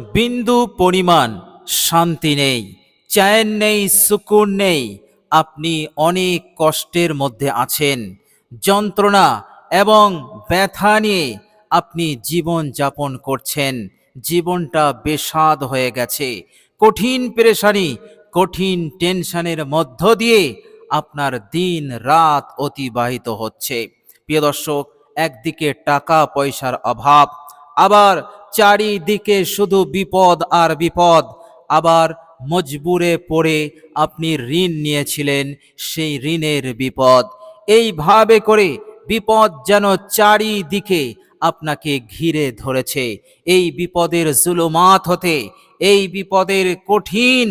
বিন্দু পরিমাণ শান্তি নেই, চ্যান নেই, সুকুন নেই। আপনি অনেক কষ্টের মধ্যে আছেন। যন্ত্রণা এবং ব্যথা নিয়ে আপনি জীবন যাপন করছেন। জীবনটা বেস্বাদ হয়ে গেছে। কঠিন পেরেশানি, কঠিন টেনশনের মধ্য দিয়ে আপনার দিন রাত অতিবাহিত হচ্ছে। প্রিয় দর্শক, একদিকে টাকা পয়সার অভাব, আবার চারিদিকে শুধু বিপদ আর বিপদ। আবার মজবুরে পড়ে আপনি ঋণ নিয়েছিলেন, সেই ঋণের বিপদ। এইভাবে করে বিপদ যেন চারিদিকে আপনাকে ঘিরে ধরেছে। এই বিপদের জুলুমাত হতে, এই বিপদের কঠিন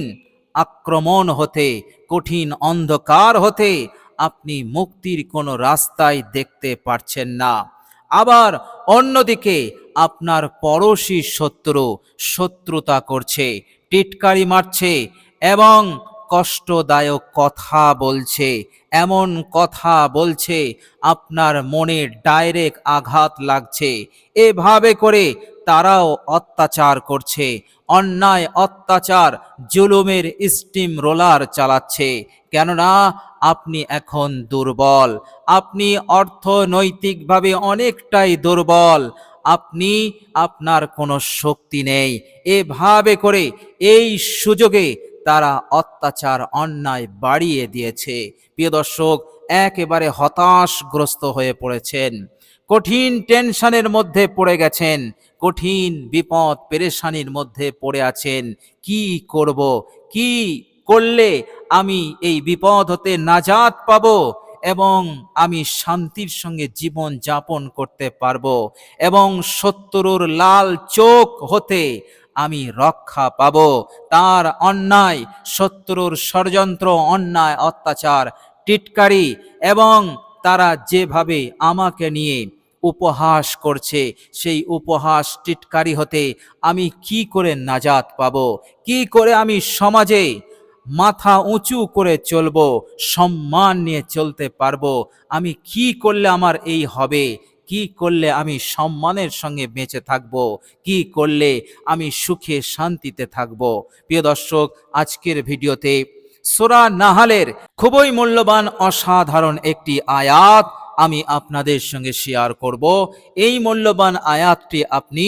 আক্রমণ হতে, কঠিন অন্ধকার হতে আপনি মুক্তির কোনো রাস্তায় দেখতে পারছেন না। আবার অন্যদিকে আপনার পড়োশী শত্রু শত্রুতা করছে, টিটকারি মারছে এবং কষ্টদায়ক কথা বলছে, এমন কথা বলছে, আপনার মনে ডাইরেক্ট আঘাত লাগছে। এভাবে করে তারাও অত্যাচার করছে অন্যায়, অত্যাচার, জুলুমের স্টিম রোলার চালাচ্ছে। কেননা, আপনি এখন দুর্বল। আপনি অর্থনৈতিকভাবে অনেকটাই দুর্বল। আপনি, আপনার কোনো শক্তি নেই। এভাবে করে এই সুযোগে তারা অত্যাচার, অন্যায় বাড়িয়ে দিয়েছে। প্রিয় দর্শক, একেবারে হতাশগ্রস্ত হয়ে পড়েছেন। কঠিন টেনশনের মধ্যে পড়ে গেছেন। কঠিন বিপদ পেরেশানির মধ্যে পড়ে আছেন। কি করব? কি করলে আমি এই বিপদ হতে নাজাত পাবো এবং আমি শান্তির সঙ্গে জীবন যাপন করতে পারব এবং শত্রুর লাল চোখ হতে আমি রক্ষা পাব? তার অন্যায় শত্রুর ষড়যন্ত্র, অন্যায়, অত্যাচার, টিটকারি এবং তারা যেভাবে আমাকে নিয়ে উপহাস করছে। সেই উপহাস টিটকারি হতে আমি কি করে নাজাত পাব? কি করে আমি সমাজে মাথা উঁচু করে চলবো, সম্মান নিয়ে চলতে পারব? আমি কি করলে আমার এই হবে? কি করলে আমি সম্মানের সঙ্গে বেঁচে থাকব? কি করলে আমি সুখে শান্তিতে থাকব? প্রিয় দর্শক, আজকের ভিডিওতে সোরা নাহালের খুবই মূল্যবান, অসাধারণ একটি আয়াত আমি আপনাদের সঙ্গে শেয়ার করব। এই মূল্যবান আয়াতটি আপনি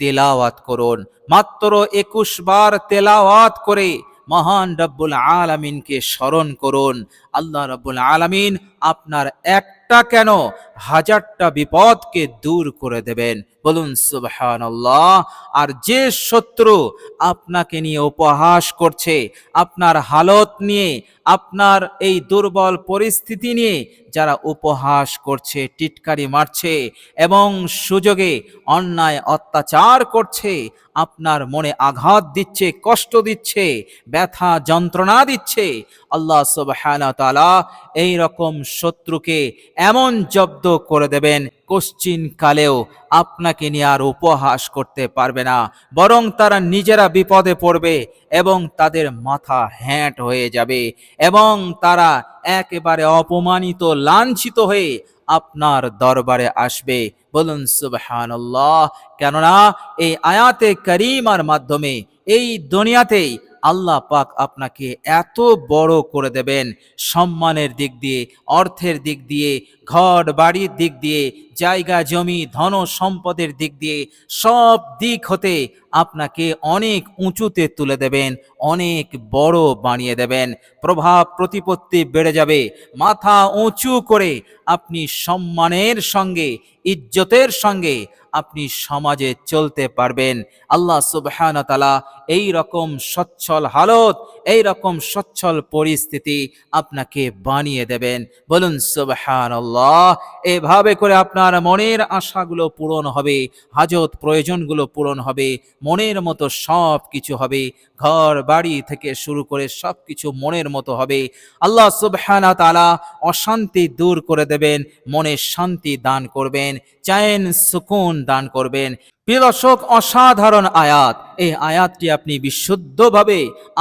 তেলাওয়াত করুন। মাত্র একুশ বার তেলাওয়াত করে মহান রব্বুল আলমিনকে স্মরণ করুন। আল্লাহ রব্বুল আলমিন আপনার একটা কেন হাজারটা বিপদকে দূর করে দেবেন। বলুন, সুবহানাল্লাহ। আর যে শত্রু আপনাকে নিয়ে উপহাস করছে, আপনার হালত নিয়ে, আপনার এই দুর্বল পরিস্থিতি নিয়ে যারা উপহাস করছে, টিটকারি মারছে এবং সুযোগে অন্যায় অত্যাচার করছে, আপনার মনে আঘাত দিচ্ছে, কষ্ট দিচ্ছে, ব্যথা যন্ত্রণা দিচ্ছে, আল্লাহ সুবহানাহু তাআলা এই রকম শত্রুকে এমন জব্দ করে দেবেন কোশ্চিন কালেও আপনাকে নিয়ে আর উপহাস করতে পারবে না। বরং তারা নিজেরা বিপদে পড়বে এবং তাদের মাথা হ্যাঁট হয়ে যাবে এবং তারা একেবারে অপমানিত, লাঞ্ছিত হয়ে আপনার দরবারে আসবে। বলুন, সুবহানাল্লাহ। কেননা, এই আয়াতে করিমার মাধ্যমে এই দুনিয়াতেই আল্লাহ পাক আপনাকে এত বড় করে দেবেন সম্মানের দিক দিয়ে, অর্থের দিক দিয়ে, ঘর বাড়ির দিক দিয়ে, জায়গা, জমি, ধন, সম্পদের দিক দিয়ে, সব দিক হতে আপনাকে অনেক উঁচুতে তুলে দেবেন, অনেক বড় বানিয়ে দেবেন। প্রভাব, প্রতিপত্তি বেড়ে যাবে, মাথা উঁচু করে আপনি সম্মানের সঙ্গে, ইজ্জতের সঙ্গে আপনি সমাজে চলতে পারবেন। আল্লাহ সুবহান তালা এই রকম সচ্ছল হালত এই রকম সচ্ছল পরিস্থিতি আপনাকে বানিয়ে দেবেন। বলুন সুবহান এভাবে করে আপনার মনের আশাগুলো পূরণ হবে, হাজত প্রয়োজনগুলো পূরণ হবে, মনের মতো সব কিছু হবে ঘর বাড়ি থেকে শুরু করে সব কিছু মনের মতো হবে। আল্লাহ সুবহানা তালা অশান্তি দূর করে দেবেন, মনে শান্তি দান করবেন। চায়েন, সুকুন দান করবেন। প্রিয় দর্শক, অসাধারণ আয়াত। এই আয়াতটি আপনি বিশুদ্ধভাবে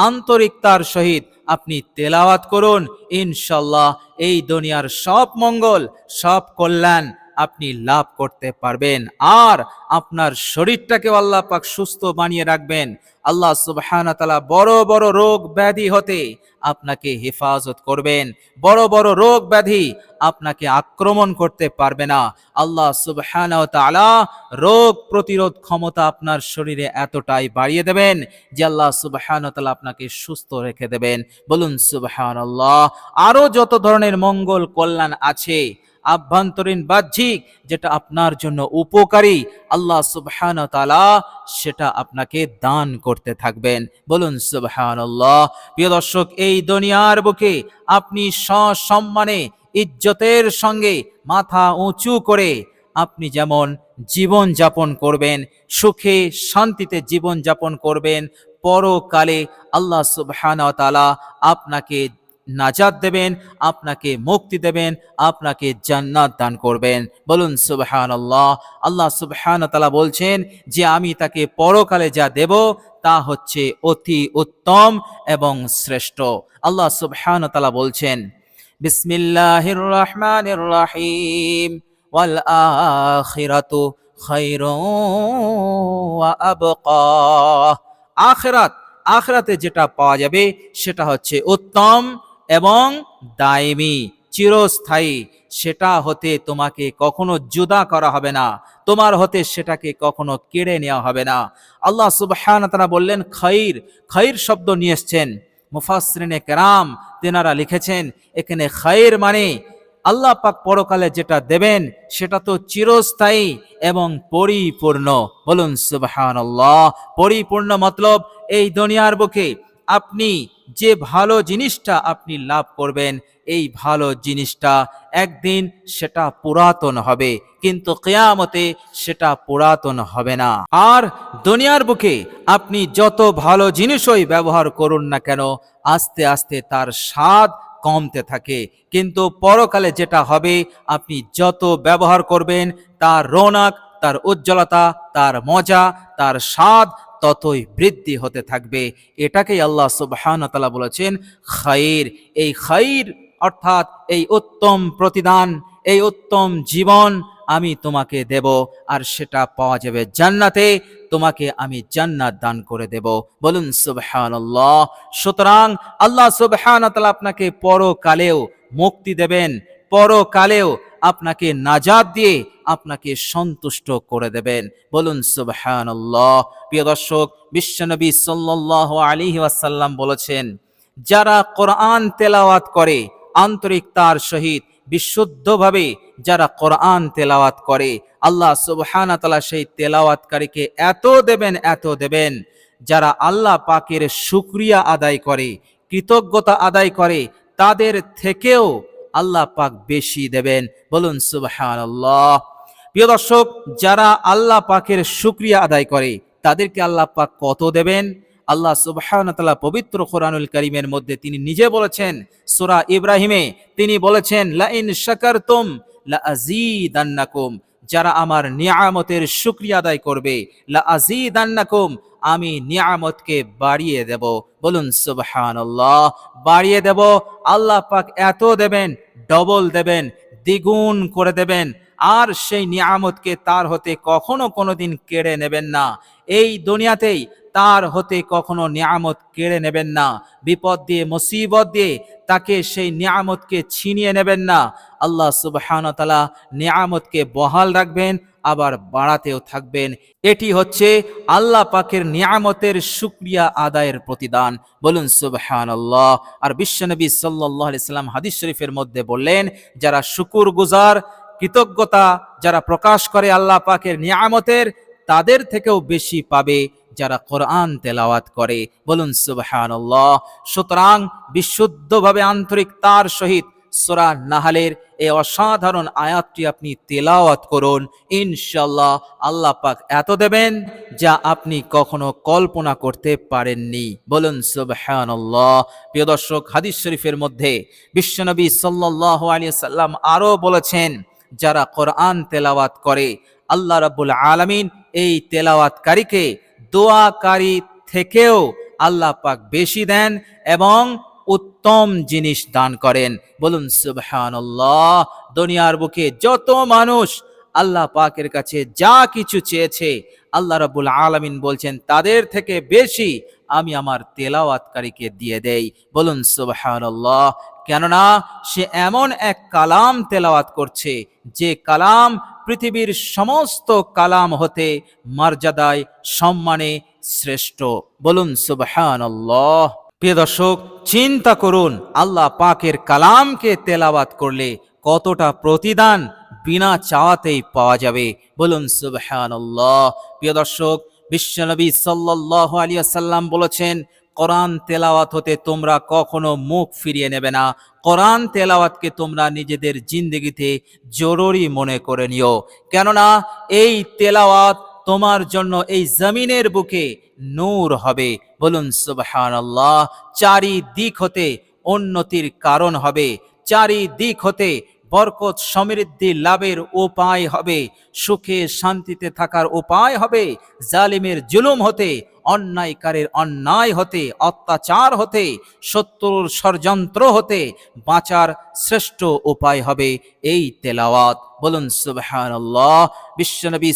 আন্তরিকতার সহিত আপনি তেলাওয়াত করুন। ইনশাল্লাহ এই দুনিয়ার সব মঙ্গল, সব কল্যাণ আপনি লাভ করতে পারবেন। আর আপনার শরীরটাকে আল্লাহ পাক সুস্থ বানিয়ে রাখবেন। আল্লাহ সুবহানাহু ওয়া তাআলা বড় বড় রোগ ব্যাধি হতে আপনাকে হেফাজত করবেন। বড় বড় রোগ ব্যাধি আপনাকে আক্রমণ করতে পারবে না। আল্লাহ সুবহানাহু ওয়া তাআলা রোগ প্রতিরোধ ক্ষমতা আপনার শরীরে এতটাই বাড়িয়ে দেবেন যে আল্লাহ সুবহানাহু ওয়া তাআলা আপনাকে সুস্থ রেখে দেবেন। বলুন সুবহানাল্লাহ। আরও যত ধরনের মঙ্গল, কল্যাণ আছে আভ্যন্তরীণ বাহ্যিক যেটা আপনার জন্য উপকারী, আল্লাহ সুবহানাহু ওয়া তাআলা সেটা আপনাকে দান করতে থাকবেন। বলুন সুবহানাল্লাহ। প্রিয় দর্শক, এই দুনিয়ার বুকে আপনি সসম্মানে, ইজ্জতের সঙ্গে মাথা উঁচু করে আপনি যেমন জীবন যাপন করবেন, সুখে শান্তিতে জীবন যাপন করবেন, পরকালে আল্লাহ সুবহানাহু ওয়া তাআলা আপনাকে নাজাত দেবেন, আপনাকে মুক্তি দেবেন, আপনাকে জান্নাত দান করবেন। বলুন, সুবহানাল্লাহ। আল্লাহ সুবহানাহু ওয়া তাআলা বলছেন যে, আমি তাকে পরকালে যা দেব, তা হচ্ছে অতি উত্তম এবং শ্রেষ্ঠ। আল্লাহ সুবহানাহু ওয়া তাআলা বলছেন বিসমিল্লাহির রহমানির রহিম ওয়াল আখিরাতু খায়রুন ওয়া আবকা। আখিরাত, আখিরাতে যেটা পাওয়া যাবে, সেটা হচ্ছে উত্তম এবং দায়মি, চিরস্থায়ী, সেটা হতে তোমাকে কখনো জুদা করা হবে না। তোমার হতে সেটাকে কখনো কেড়ে নেওয়া হবে না। আল্লাহ সুবহানাহু তারা বললেন, খৈর খৈর শব্দ নিয়ে এসছেন। মুফাসরিনে কেরাম তেনারা লিখেছেন, এখানে খৈর মানে আল্লাহ পাক পরকালে যেটা দেবেন, সেটা তো চিরস্থায়ী এবং পরিপূর্ণ। বলুন সুবহানাল্লাহ, পরিপূর্ণ মতলব এই দুনিয়ার বুকে। আপনি যে ভালো জিনিসটা আপনি লাভ করবেন, এই ভালো জিনিসটা একদিন সেটা পুরাতন হবে, কিন্তু কেয়ামতে সেটা পুরাতন হবে না। আর দুনিয়ার বুকে আপনি যত ভালো জিনিসই ব্যবহার করুন না কেন, আস্তে আস্তে তার স্বাদ কমতে থাকে। কিন্তু পরকালে যেটা হবে, আপনি যত ব্যবহার করবেন, তার রৌনক, তার উজ্জ্বলতা, তার মজা, তার স্বাদ ততই বৃদ্ধি হতে থাকবে। এটাকেই আল্লাহ সুবহানাহু ওয়া বলেছেন খাইর এই খাইর অর্থাৎ এই উত্তম প্রতিদান, এই উত্তম জীবন আমি তোমাকে দেব আর সেটা পাওয়া যাবে জান্নাতে। তোমাকে আমি জান্নাত দান করে দেব। বলুন সুবহানাল্লাহ। সুতরাং আল্লাহ সুবহানাহু ওয়া আপনাকে পরকালেও মুক্তি দেবেন, পরকালেও আপনাকে নাজাদ দিয়ে আপনাকে সন্তুষ্ট করে দেবেন। বলুন, সুবহানাল্লাহ। প্রিয় দর্শক, বিশ্বনবী সাল্লাল্লাহু আলাইহি ওয়াসাল্লাম বলেছেন, যারা কোরআন তেলাওয়াত করে আন্তরিকতার সহিত, বিশুদ্ধভাবে যারা কোরআন তেলাওয়াত করে, আল্লাহ সুবহানাহু ওয়া তাআলা সেই তেলাওয়াতকারীকে এত দেবেন এত দেবেন। যারা আল্লাহ পাকের শুকরিয়া আদায় করে, কৃতজ্ঞতা আদায় করে, তাদের থেকেও আল্লাহ পাক বেশি দেবেন। বলুন, সুবহানাল্লাহ। প্রিয় দর্শক, যারা আল্লাহ পাকের শুক্রিয়া আদায় করে, তাদেরকে আল্লাহ পাক কত দেবেন? আল্লাহ সুবহানাহু তাল্লাহ পবিত্র কোরআনুল করিমের মধ্যে তিনি নিজে বলেছেন, সোরা ইব্রাহিমে তিনি বলেছেন, লাইন শাকার তুম লা আযীদান্নাকুম যারা আমার নিয়ামতের শুক্রিয়া আদায় করবে লা আজিদান্নাকুম আমি নিয়ামতকে বাড়িয়ে দেব। বলুন, সুবহানাল্লাহ, বাড়িয়ে দেব। আল্লাহ পাক এত দেবেন, ডবল দেবেন, দ্বিগুণ করে দেবেন। আর সেই নিয়ামতকে তার হতে কখনো কোনোদিন কেড়ে নেবেন না। এই দুনিয়াতেই তার হতে কখনো নিয়ামত কেড়ে নেবেন না। বিপদ দিয়ে, মুসিবত দিয়ে তাকে সেই নিয়ামতকে ছিনিয়ে নেবেন না। আল্লাহ সুবহান তালা নিয়ামতকে বহাল রাখবেন, আবার বাড়াতেও থাকবেন। এটি হচ্ছে আল্লাহ পাকের নিয়ামতের শুক্রিয়া আদায়ের প্রতিদান। বলুন সুবহান আল্লাহ আর বিশ্বনবী সাল্লাহ সাল্লাম হাদিস শরীফের মধ্যে বললেন, যারা শুকুর গুজার, কৃতজ্ঞতা যারা প্রকাশ করে আল্লাহ পাকের নিয়ামতের, তাদের থেকেও বেশি পাবে। যারা কোরআন তেলাওয়াত করে, বলুন সুবহানাল্লাহ। সুতরাং বিশুদ্ধভাবে আন্তরিক তার সহিত সোরা নাহালের এই অসাধারণ আয়াতটি আপনি তেলাওয়াত করুন ইনশাল্লাহ আল্লাহ পাক এত দেবেন যা আপনি কখনো কল্পনা করতে পারেননি। বলুন সুবহানাল্লাহ। প্রিয় দর্শক, হাদিস শরীফের মধ্যে বিশ্বনবী সাল্লাল্লাহু আলাইহি সাল্লাম আরও বলেছেন, যারা কোরআন তেলাওয়াত করে, আল্লাহ রাব্বুল আলামিন এই তেলাওয়াতকারীকে দোয়াকারী থেকেও আল্লাহ পাক বেশি দেন এবং উত্তম জিনিস দান করেন। বলুন, সুবহানাল্লাহ, দুনিয়ার বুকে যত মানুষ আল্লাহ পাকের কাছে যা কিছু চেয়েছে, আল্লাহ রাব্বুল আলামিন বলছেন, তাদের থেকে বেশি আমি আমার তেলাওয়াতকারীকে দিয়ে দেই। বলুন, সুবহানাল্লাহ, কেননা সে এমন এক কালাম তেলাওয়াত করছে, যে কালাম পৃথিবীর সমস্ত কালাম হতে মর্যাদায় সম্মানে শ্রেষ্ঠ। বলুন, সুবহানাল্লাহ। প্রিয় দর্শক, চিন্তা করুন, আল্লাহ পাকের কালামকে তেলাওয়াত করলে কতটা প্রতিদান বিনা চাওয়াতেই পাওয়া যাবে? বলুন, সুবহানাল্লাহ। প্রিয় দর্শক, বিশ্বনবী সাল্লাল্লাহু আলাইহি সাল্লাম বলেছেন কোরআন তেলাওয়াত হতে তোমরা কখনো মুখ ফিরিয়ে নেবে না। কোরআন তেলাওয়াতকে তোমরা নিজেদের জিন্দগিতে জরুরি মনে করে নিও। কেননা এই তেলাওয়াত তোমার জন্য এই জমিনের বুকে নূর হবে। বলুন, সুবহানাল্লাহ। চারিদিক হতে উন্নতির কারণ হবে। চারিদিক হতে বরকত সমৃদ্ধি লাভের উপায় হবে। সুখে শান্তিতে থাকার উপায় হবে। জালিমের জুলুম হতে অন্যায়কারের অন্যায় হতে, অত্যাচার হতে, শত্রুর ষড়যন্ত্র হতে বাঁচার শ্রেষ্ঠ উপায় হবে এই তেলাওয়াত। বলুন, সুবহানাল্লাহ। বিশ্বনবী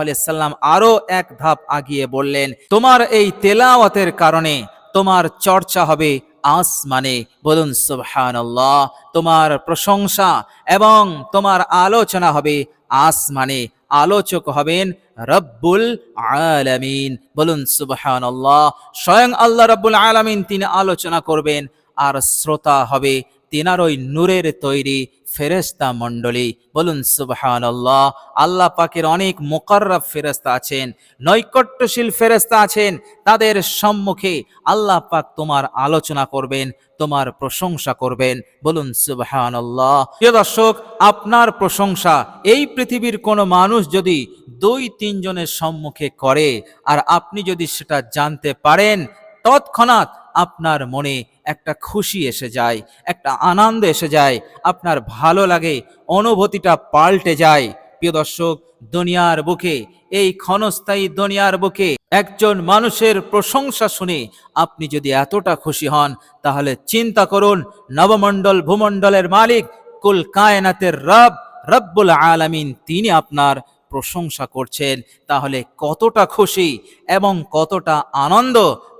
আলাইহি সাল্লাম আরও এক ধাপ আগিয়ে বললেন, তোমার এই তেলাওয়াতের কারণে তোমার চর্চা হবে আসমানে। বলুন, সুবহানাল্লাহ। তোমার প্রশংসা এবং তোমার আলোচনা হবে আসমানে। আলোচক হবেন রব্বুল আলামিন। বলুন সুবহান আল্লাহ স্বয়ং আল্লাহ রব্বুল আলামিন তিনি আলোচনা করবেন, আর শ্রোতা হবে তিনার ওই নূরের তৈরি ফেরেস্তা মণ্ডলী। বলুন, সুবহানাল্লাহ, আল্লাহ আল্লাহ পাকের অনেক মোকাররব ফেরেস্তা আছেন, নৈকট্যশীল ফেরেস্তা আছেন। তাদের সম্মুখে আল্লাহ পাক তোমার আলোচনা করবেন, তোমার প্রশংসা করবেন। বলুন, সুবহানাল্লাহ। প্রিয় দর্শক, আপনার প্রশংসা, এই পৃথিবীর কোনো মানুষ যদি দুই তিনজনের সম্মুখে করে, আর আপনি যদি সেটা জানতে পারেন, তৎক্ষণাৎ আপনার মনে একটা খুশি এসে যায়, একটা আনন্দ এসে যায়, আপনার ভালো লাগে, অনুভূতিটা পাল্টে যায়। প্রিয় দর্শক, দুনিয়ার বুকে, এই ক্ষণস্থায়ী দুনিয়ার বুকে একজন মানুষের প্রশংসা শুনে আপনি যদি এতটা খুশি হন, তাহলে চিন্তা করুন, নবমণ্ডল ভূমণ্ডলের মালিক, কুল কায়নাতের রব, রব্বুল আলামিন, তিনি আপনার প্রশংসা করছেন, তাহলে কতটা খুশি এবং কতটা আনন্দ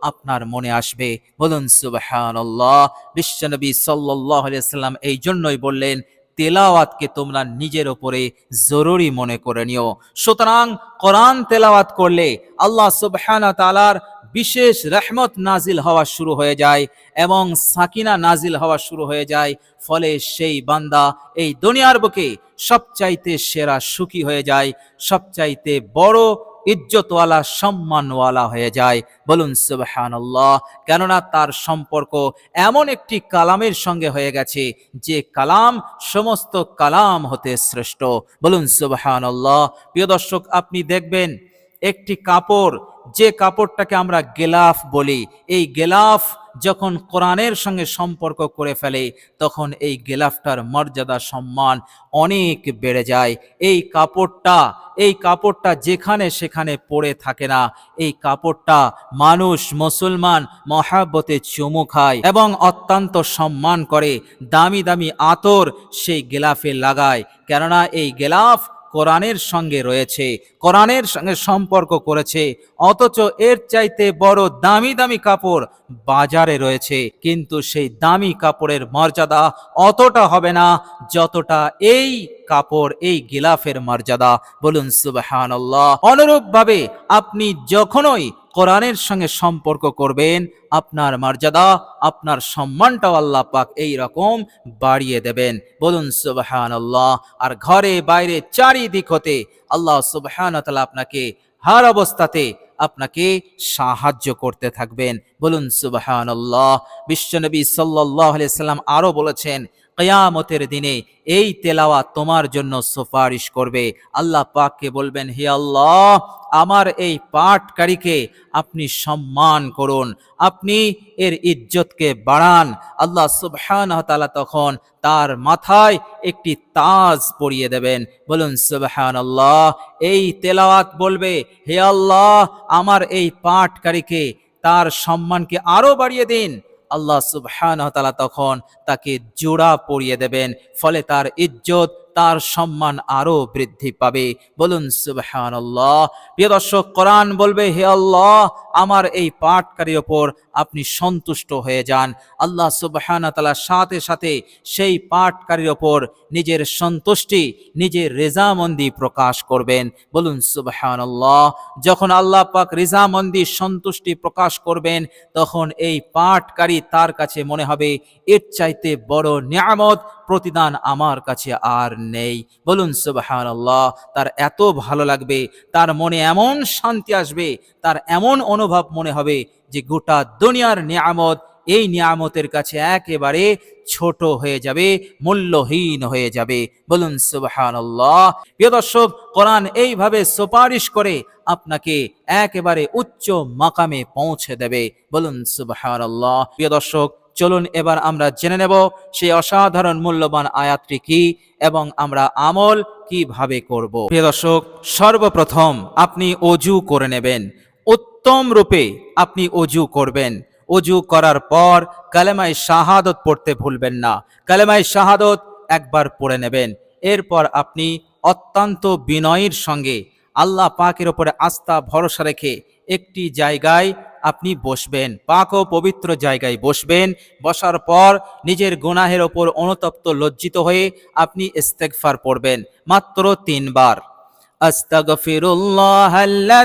আপনার মনে আসবে? বলুন সুবাহ বিশ্বনবী আলাইহি সাল্লাম এই জন্যই বললেন, তেলাওয়াতকে তোমরা নিজের ওপরে জরুরি মনে করে নিও। সুতরাং কোরআন তেলাওয়াত করলে আল্লাহ সুবহান ওয়া তাআলার বিশেষ রহমত নাজিল হওয়া শুরু হয়ে যায় এবং সাকিনা নাজিল হওয়া শুরু হয়ে যায়। ফলে সেই বান্দা এই দুনিয়ার বুকে সবচাইতে সেরা সুখী হয়ে যায়, সবচাইতে বড় ইজ্জতওয়ালা, সম্মানওয়ালা হয়ে যায়। বলুন, সুবহানাল্লাহ। কেননা তার সম্পর্ক এমন একটি কালামের সঙ্গে হয়ে গেছে যে কালাম সমস্ত কালাম হতে শ্রেষ্ঠ। বলুন, সুবহানাল্লাহ। প্রিয় দর্শক, আপনি দেখবেন একটি কাপড় যে কাপড়টাকে আমরা গেলাফ বলি, এই গেলাফ যখন কোরআনের সঙ্গে সম্পর্ক করে ফেলে, তখন এই গেলাফটার মর্যাদা, সম্মান অনেক বেড়ে যায়। এই কাপড়টা এই কাপড়টা যেখানে সেখানে পড়ে থাকে না। এই কাপড়টা মানুষ, মুসলমান মহাব্বতে চুমু খায় এবং অত্যন্ত সম্মান করে। দামি দামি আতর সেই গেলাফে লাগায়। কেননা এই গেলাফ কোরআনের সঙ্গে রয়েছে কোরআনের সঙ্গে সম্পর্ক করেছে অথচ এর চাইতে বড় দামি দামি কাপড় বাজারে রয়েছে। কিন্তু সেই দামি কাপড়ের মর্যাদা অতটা হবে না যতটা এই কাপড়, এই গিলাফের মর্যাদা। বলুন, সুবহানাল্লাহ। অনুরূপ ভাবে আপনি যখনই কোরআনের সঙ্গে সম্পর্ক করবেন, আপনার মর্যাদা, আপনার সম্মানটাও আল্লাহ পাক এই রকম বাড়িয়ে দেবেন। বলুন, সুবহানাল্লাহ। আর ঘরে বাইরে চারিদিক হতে আল্লাহ সুবহানাহু ওয়া আপনাকে হার অবস্থাতে আপনাকে সাহায্য করতে থাকবেন। বলুন সুবাহ বিশ্বনবী সাল্লাহ আলিয়া সাল্লাম আরও বলেছেন কিয়ামতের দিনে এই তেলাওয়া তোমার জন্য সুপারিশ করবে। আল্লাহ পাককে বলবেন, হে আল্লাহ, আমার এই পাঠকারীকে আপনি সম্মান করুন, আপনি এর ইজ্জতকে বাড়ান। আল্লাহ সুবহানাহু ওয়া তখন তার মাথায় একটি তাজ পরিয়ে দেবেন। বলুন, সুবহানাল্লাহ, এই তেলাওয়াত বলবে, হে আল্লাহ, আমার এই পাঠকারীকে তার সম্মানকে আরও বাড়িয়ে দিন। আল্লাহ সুবহান তখন তাকে জোড়া পরিয়ে দেবেন। ফলে তার ইজ্জত তার সম্মান আরও বৃদ্ধি পাবে। বলুন, সুবহানাল্লাহ। প্রিয় দর্শক, কোরআন বলবে, হে আল্লাহ, আমার এই পাঠকারীর ওপর আপনি সন্তুষ্ট হয়ে যান। আল্লাহ সুবহানাহু তাআলা সাথে সাথে সেই পাঠকারীর ওপর নিজের সন্তুষ্টি, নিজের রেজামন্দি প্রকাশ করবেন। বলুন, সুবহানাল্লাহ। যখন আল্লাহ পাক রেজামন্দি, সন্তুষ্টি প্রকাশ করবেন, তখন এই পাঠকারী তার কাছে মনে হবে, এর চাইতে বড় নিয়ামত, প্রতিদান আমার কাছে আর নেই। বলুন, সুবহানাল্লাহ, তার এত ভালো লাগবে, তার মনে এমন শান্তি আসবে, তার এমন অনুভব মনে হবে যে গোটা দুনিয়ার নিয়ামত এই নিয়ামতের কাছে একেবারে ছোট হয়ে যাবে, মূল্যহীন হয়ে যাবে। বলুন, সুবহানাল্লাহ। প্রিয় দর্শক, কোরআন এইভাবে সুপারিশ করে আপনাকে একেবারে উচ্চ মাকামে পৌঁছে দেবে। বলুন, সুবহানাল্লাহ। প্রিয় দর্শক চলুন এবার আমরা জেনে নেব সেই অসাধারণ মূল্যবান আয়াতটি কি এবং আমরা আমল কীভাবে করব। প্রিয় দর্শক, সর্বপ্রথম আপনি অজু করে নেবেন। উত্তম রূপে আপনি অজু করবেন। অজু করার পর কালেমাই শাহাদত পড়তে ভুলবেন না। কালেমাই শাহাদত একবার পড়ে নেবেন। এরপর আপনি অত্যন্ত বিনয়ের সঙ্গে আল্লাহ পাকের ওপরে আস্থা ভরসা রেখে একটি জায়গায় আপনি বসবেন। পাক ও পবিত্র জায়গায় বসবেন। বসার পর নিজের গুনাহের ওপর অনুতপ্ত লজ্জিত হয়ে আপনি ইস্তেগফার পড়বেন। মাত্র তিনবার। আস্তাগফিরুল্লাহ লা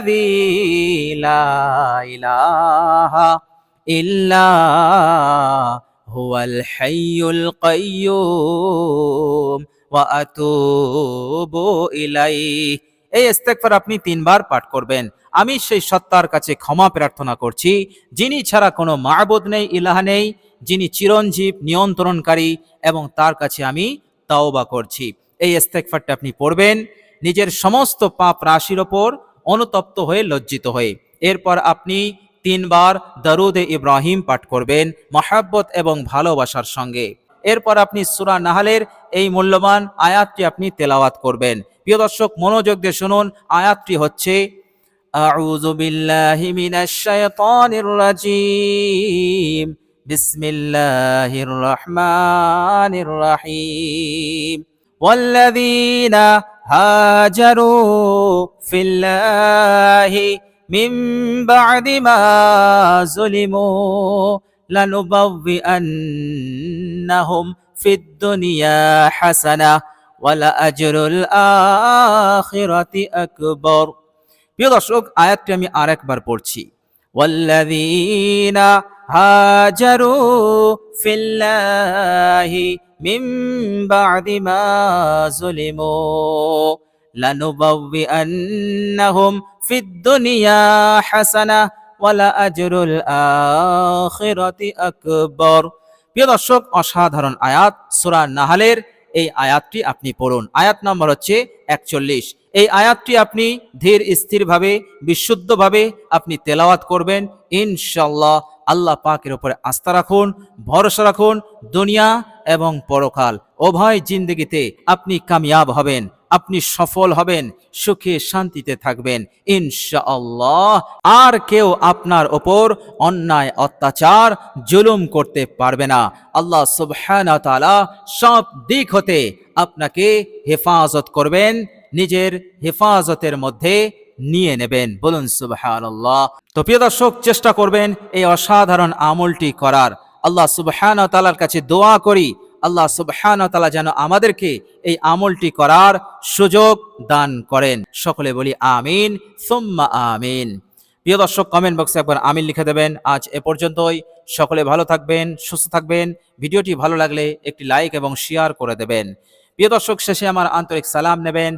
ইলাহা ইল্লা হুয়াল হাইয়ুল কাইয়্যুম ওয়া আতুবু ইলাইহি। এই ইস্তেগফার আপনি তিনবার পাঠ করবেন। আমি সেই সত্তার কাছে ক্ষমা প্রার্থনা করছি, যিনি ছাড়া কোনো মাবুদ নেই, ইলাহা নেই, যিনি চিরঞ্জীব, নিয়ন্ত্রণকারী এবং তার কাছে আমি তাওবা করছি। এই ইস্তেগফারটা আপনি পড়বেন, নিজের সমস্ত পাপ রাশির ওপর অনুতপ্ত হয়ে লজ্জিত হয়ে। এরপর আপনি তিনবার দরুদে ইব্রাহিম পাঠ করবেন, মহাব্বত এবং ভালোবাসার সঙ্গে। এরপর আপনি সুরা নাহালের এই মূল্যবান আয়াতটি আপনি তেলাওয়াত করবেন। প্রিয় দর্শক, মনোযোগ দিয়ে শুনুন, আয়াতটি হচ্ছে أعوذ بالله من الشيطان الرجيم بسم الله الرحمن الرحيم والذين هاجروا في الله من بعد ما ظلموا لنبوئنهم في الدنيا حسنة ولأجر الآخرة أكبر প্রিয় দর্শক আয়াতটি আমি আরেকবার পড়ছি والذين هاجروا في الله من بعد ما ظلموا لنبوئنهم في الدنيا حسنة ولأجر الآخرة أكبر প্রিয় দর্শক অসাধারণ আয়াত সূরা নাহালের এই আয়াতটি আপনি পড়ুন আয়াত নম্বর হচ্ছে একচল্লিশ এই আয়াতটি আপনি ধীর স্থিরভাবে, বিশুদ্ধভাবে আপনি তেলাওয়াত করবেন। ইনশাল্লাহ আল্লাহ পাকের উপরে আস্থা রাখুন, ভরসা রাখুন, দুনিয়া এবং পরকাল। উভয় জিন্দগিতে আপনি কামিয়াব হবেন, আপনি সফল হবেন, সুখে শান্তিতে থাকবেন। ইনশাআল্লাহ আর কেউ আপনার ওপর অন্যায়, অত্যাচার, জুলুম করতে পারবে না। আল্লাহ সুবহানাহু তাআলা সব দিক হতে আপনাকে হেফাজত করবেন। নিজের হেফাজতের মধ্যে নিয়ে নেবেন। বলুন, সুবহানাল্লাহ। তো প্রিয় দর্শক, চেষ্টা করবেন এই অসাধারণ আমলটি করার। আল্লাহ সুবহানাহু তালার কাছে দোয়া করি। আল্লাহ সুবহানাহু তালা যেন আমাদেরকে এই আমলটি করার সুযোগ দান করেন। সকলে বলি আমিন, সুম্মা আমিন। প্রিয় দর্শক কমেন্ট বক্সে একবার আমিন লিখে দেবেন। আজ এ পর্যন্তই। সকলে ভালো থাকবেন, সুস্থ থাকবেন। ভিডিওটি ভালো লাগলে একটি লাইক এবং শেয়ার করে দেবেন। প্রিয় দর্শক, শেষে আমার আন্তরিক সালাম নেবেন।